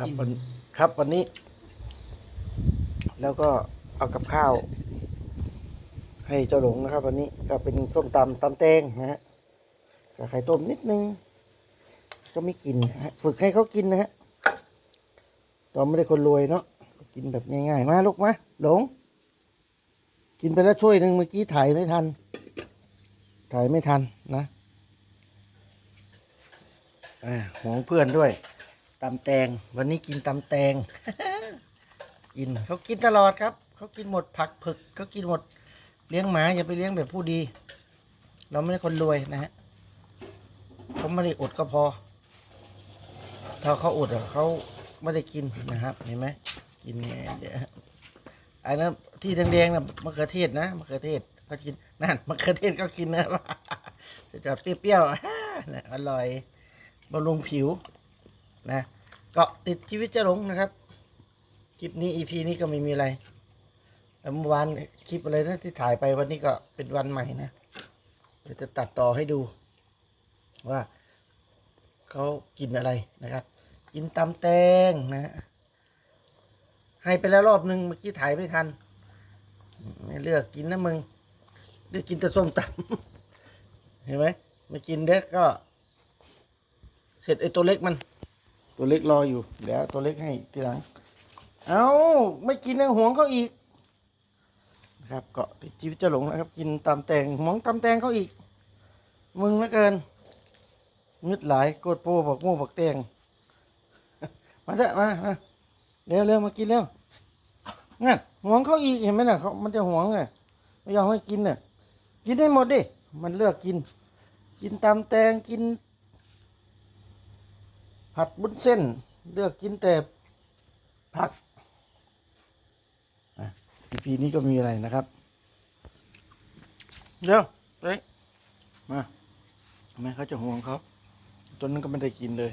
ครับวันครับวันนี้ แล้วก็เอากับข้าว ให้เจ้าหลงนะครับ วันนี้ก็เป็นส้มตำตำแตงนะฮะกับไข่ต้มนิดนึง ก็ไม่กินนะฮะฝึกให้เขากินนะฮะเราไม่ได้คนรวยเนาะก็กินแบบง่ายๆ มาลูกมาหลง กินไปแล้วช่วยหนึ่งเมื่อกี้ถ่ายไม่ทัน ถ่ายไม่ทันนะอ่าหวงเพื่อนด้วย ตำแตง วันนี้กินตำแตง กินเขากินตลอดครับ เขากินหมดผักผึกเขากินหมดเลี้ยงหมาอย่าไปเลี้ยงแบบผู้ดี เราไม่ได้คนรวยนะฮะเขาไม่ได้อดก็พอ ถ้าเขาอดอะเขาไม่ได้กินนะครับ เห็นไหมกินเดี๋ยวอันนั้นที่แดงๆนะมะเขือเทศนะมะเขือเทศเขากินนั่นมะเขือเทศก็กินนะจะจอดเปรี้ยวๆอร่อยบำรุงผิวนะ เกาะติดชีวิตเจะหลงนะครับ คลิปนี้ EP นี้ก็ไม่มีอะไรแล้วเมื่อวานคลิปอะไรนะที่ถ่ายไปวันนี้ก็เป็นวันใหม่นะเดี๋ยวจะตัดต่อให้ดู ว่าเขากินอะไรนะครับ กินตำแตงนะให้ไปแล้วรอบหนึ่งเมื่อกี้ถ่ายไม่ทันไม่เลือกกินนะมึงเลือกกินแต่ส้มตำเห็นไหมไม่กินเด็กก็ เสร็จไอ้ตัวเล็กมัน ตัวเล็กรออยู่ เดี๋ยวตัวเล็กให้ทีหลัง เอาไม่กินยังหวงเขาอีกนะครับเกาะติดชีวิตเจะหลงนะครับ กินตำแตงหวงตำแตงเขาอีก มึงเหลือเกินงึดหลายโกดโปบอกโม่บอกแตงมาเถอะมามาเร็วเร็วมากินเร็วงั้นหวงเขาอีกเห็นไหมน่ะเขามันจะหวงไงไม่ยอมให้กินน่ะกินได้หมดดิมันเลือกกิน กินตำแตงกิน ผัดบุ้นเส้น เลือกกินแต่ผักอะ EP นี้ก็มีอะไรนะครับ เดี๋ยวเฮ้ยมาทำไมเขาจะห่วงเขาตัวนั้นก็ไม่ได้กินเลย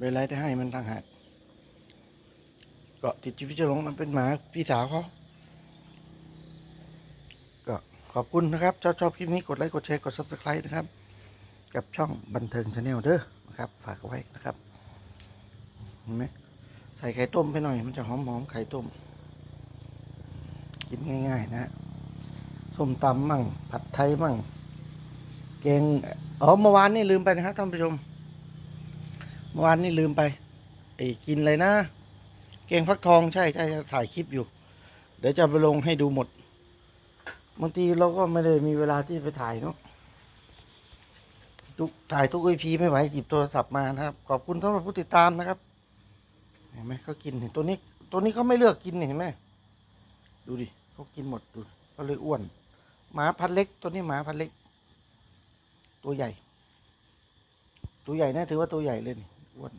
เวลาได้ให้มันต่างหากเกาะติดชีวิตเจะหลงมันเป็นหมาพี่สาวเขาก็ขอบคุณนะครับชอบชอบคลิปนี้กดไลค์กดแชร์กด subscribe นะครับ กับช่องบันเทิงชาแนลเด้อ นะครับ ฝากไว้นะครับเห็นไหมใส่ไข่ต้มไปหน่อย มันจะหอมๆไข่ต้ม กินง่าย ๆนะฮะส้มตำมั่ง ผัดไทยมั่งแกงอ๋อเมื่อวานนี่ลืมไปนะครับท่านผู้ชมเมื่อวานนี่ลืมไปไอ้กินเลยนะแกงฟักทองใช่ใช่ถ่ายคลิปอยู่ เดี๋ยวจะไปลงให้ดูหมดบางทีเราก็ไม่ได้มีเวลาที่ไปถ่ายเนาะ ทุกถ่ายทุกอีพีไม่ไหวหยิบโทรศัพท์มานะครับ ขอบคุณสำหรับผู้ติดตามนะครับ เห็นไหมเขากินเห็นตัวนี้ตัวนี้เขาไม่เลือกกินเห็นไหมดูดิเขากินหมดดูเขาเลยอ้วน หมาพันเล็ก ตัวนี้หมาพันเล็ก ตัวใหญ่ ตัวใหญ่นะถือว่าตัวใหญ่เลยนี่อ้วน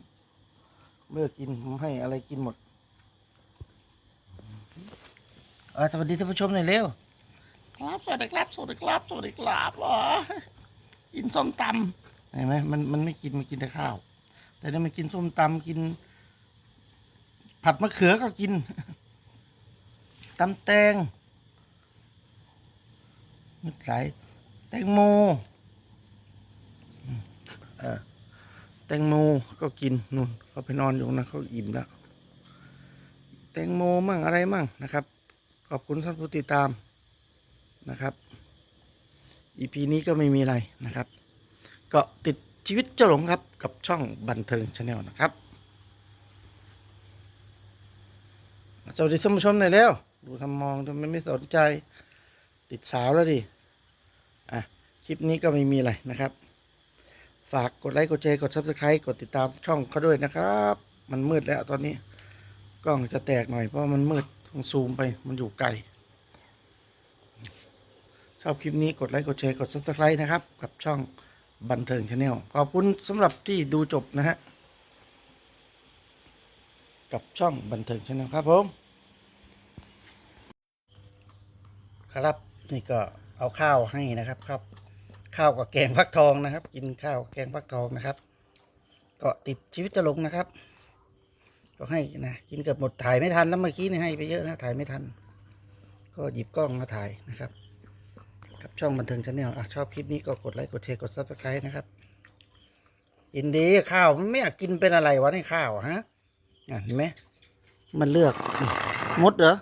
เลือกกินผมให้อะไรกินหมดเออสวัสดีท่านผู้ชมหน่อยเร็วครับสวัสดีครับสวัสดีครับสวัสดีครับอ๋อ กินส้มตำเห็นไหมมันมันไม่กินมันกินแต่ข้าว แต่นี่มันกินส้มตำกิน ผัดมะเขือก็กินตำแตงมีหลายแตงโมแตงโมก็กินนู่นเขาไปนอนอยู่นะเขาอิ่มแล้ว แตงโมมั่งอะไรมั่งนะครับ ขอบคุณท่านผู้ติดตามนะครับ EP นี้ก็ไม่มีอะไรนะครับ ก็ติดชีวิตเจ้าหลงครับกับช่องบันเทิงชาแนลนะครับ สวัสดีท่านผู้ชมหน่อยเร็วดูทำมองทำไมไม่สนใจ ติดสาวแล้วดิอะคลิปนี้ก็ไม่มีอะไรนะครับ ฝากกดไลค์กดแชร์กด subscribe กดติดตามช่องเขาด้วยนะครับ มันมืดแล้วตอนนี้ กล้องจะแตกหน่อยเพราะมันมืดต้องซูมไปมันอยู่ไกล ชอบคลิปนี้กดไลค์กดแชร์กด subscribe นะครับ กับช่องบันเทิงชาแนลขอบคุณสำหรับที่ดูจบนะฮะกับช่องบันเทิงชาแนลครับผมครับนี่ก็เอาข้าวให้นะครับครับ ข้าวกับแกงฟักทองนะครับ กินข้าวแกงฟักทองนะครับก็ติดชีวิตจะลงนะครับ ก็ให้นะกินเกือบหมดถ่ายไม่ทันแล้วเมื่อกี้นี่ให้ไปเยอะนะถ่ายไม่ทัน ก็หยิบกล้องมาถ่ายนะครับับ ช่องบันเทิงชาแนลอะชอบคลิปนี้ก็กดไลค์กดแชร์กดซับสไครต์นะครับยินดีข้าวมันไม่อยากกินเป็นอะไรวะในข้าวอะฮะอะเห็นไหมมันเลือกมดเหรอ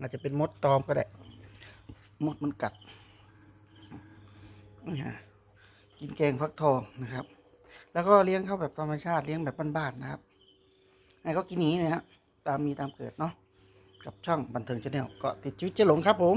อาจจะเป็นมดตอมก็ได้ มดมันกัดกินแกงฟักทองนะครับ แล้วก็เลี้ยงเขาแบบธรรมชาติเลี้ยงแบบบ้านๆนะครับไอ้ก็กินนี้นะฮะตามมีตามเกิดเนาะกับช่องบันเทิงชาแนลก็ติดชีวิตเจ๊หลงครับผม